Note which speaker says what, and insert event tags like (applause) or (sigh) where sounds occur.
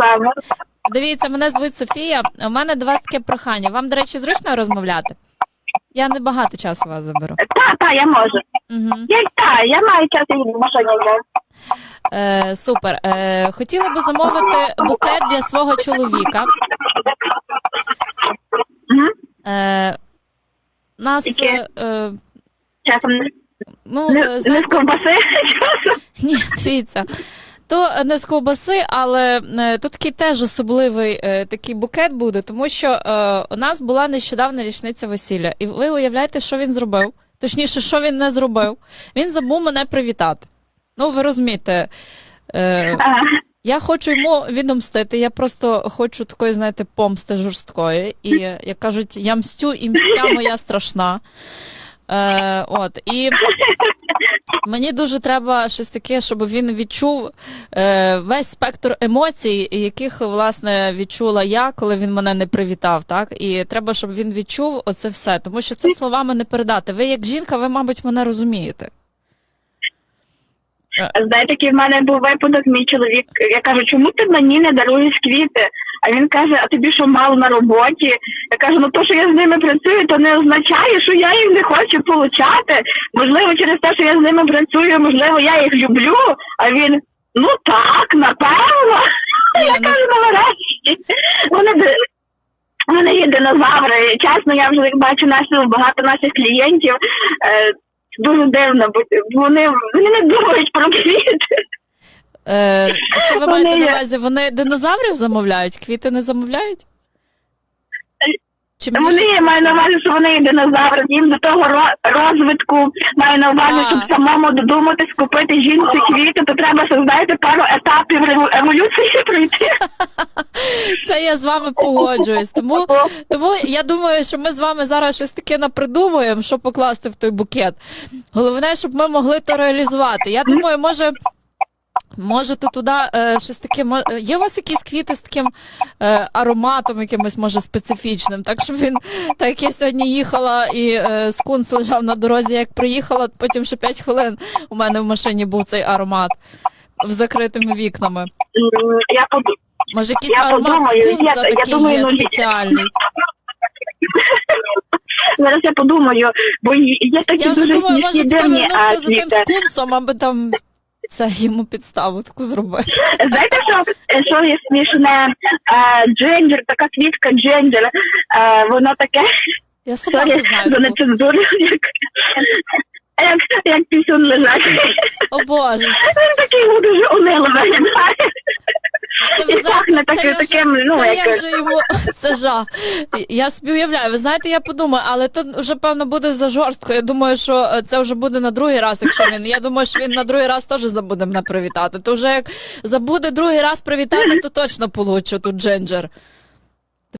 Speaker 1: само.
Speaker 2: Дивіться, мене звуть Софія. У мене до вас таке прохання. Вам, до речі, зручно розмовляти? Я не багато часу вас заберу.
Speaker 1: Так, так, я можу.
Speaker 2: Угу.
Speaker 1: Я, так, я маю час і в машині вже.
Speaker 2: Е, супер. Е, хотіла би замовити букет для свого чоловіка. Е, нас.
Speaker 1: Яке?
Speaker 2: Е,
Speaker 1: Часом не,
Speaker 2: ну,
Speaker 1: не,
Speaker 2: е,
Speaker 1: не з
Speaker 2: знаєте,
Speaker 1: ковбаси. (laughs)
Speaker 2: Ні, дивіться. То не з ковбаси, але е, то такий теж особливий е, такий букет буде, тому що е, у нас була нещодавна річниця весілля. І ви уявляєте, що він зробив? Точніше, що він не зробив? Він забув мене привітати. Ну, ви розумієте. Е, я хочу йому відомстити. Я просто хочу такої, знаєте, помсти жорсткої. І, як кажуть, я мстю, і мстя моя страшна. Е, от, і мені дуже треба щось таке, щоб він відчув е, весь спектр емоцій, яких, власне, відчула я, коли він мене не привітав. Так? І треба, щоб він відчув оце все, тому що це словами не передати. Ви, як жінка, ви, мабуть, мене розумієте.
Speaker 1: Знаєте, який в мене був випадок, мій чоловік. Я кажу, чому ти мені не даруєш квіти? А він каже, а тобі що мало на роботі? Я кажу, ну то, що я з ними працюю, то не означає, що я їх не хочу получати. Можливо, через те, що я з ними працюю, можливо, я їх люблю. А він ну так, напевно.
Speaker 2: Ні, (laughs)
Speaker 1: Я
Speaker 2: ну
Speaker 1: кажу, ну нарешті. Вони вони є динозаври. Чесно, я вже бачу наші багато наших клієнтів. Е, дуже дивно, бо вони, вони не думають про квіти.
Speaker 2: Е, що ви
Speaker 1: Вони
Speaker 2: маєте на увазі? Вони динозаврів замовляють, квіти не замовляють? Чи
Speaker 1: Вони
Speaker 2: щось
Speaker 1: я маю на увазі, що вони є динозаври. Їм до того розвитку маю на увазі,
Speaker 2: А.
Speaker 1: щоб самому додуматись купити жінці квіти, то треба ще, знаєте, пару етапів реву- еволюції пройти. (laughs)
Speaker 2: Це я з вами погоджуюсь. Тому, тому я думаю, що ми з вами зараз щось таке напридумуємо, що покласти в той букет. Головне, щоб ми могли то реалізувати. Я думаю, може. Можете туди е, щось таке. мо- е, Є у вас якісь квіти з таким е, ароматом, якимось може специфічним? Так щоб він, так як я сьогодні їхала і е, скунс лежав на дорозі, як приїхала, потім ще 5 хвилин у мене в машині був цей аромат з закритими вікнами.
Speaker 1: Я поду-
Speaker 2: Може, якийсь
Speaker 1: Я
Speaker 2: аромат
Speaker 1: подумаю,
Speaker 2: скунса
Speaker 1: я- я думаю,
Speaker 2: є
Speaker 1: ну,
Speaker 2: спеціальний.
Speaker 1: Зараз я подумаю, бо є є такі
Speaker 2: Я вже
Speaker 1: дуже
Speaker 2: думаю, може
Speaker 1: смішні
Speaker 2: таке
Speaker 1: дивні а,
Speaker 2: вернутися за тим скунсом, аби там це йому підставу таку зробити.
Speaker 1: Знаєте, що, що є смішне? Е, така квітка джинджер, е, воно таке,
Speaker 2: Я сама не знаю. таку.
Speaker 1: нецензуру, як, як, як пісюн лежать.
Speaker 2: О Боже,
Speaker 1: Він такий дуже унило виглядає.
Speaker 2: Знаєте,
Speaker 1: таке-
Speaker 2: я
Speaker 1: таким, ну,
Speaker 2: це я
Speaker 1: як-
Speaker 2: вже йому (laughs) це жах. Я собі уявляю. Ви знаєте, я подумаю, але то вже певно буде за жорстко. Я думаю, що е, це вже буде на другий раз, якщо він. Я думаю, що він на другий раз теж забуде мене привітати. То вже як забуде другий раз привітати, то точно получу тут джинджер.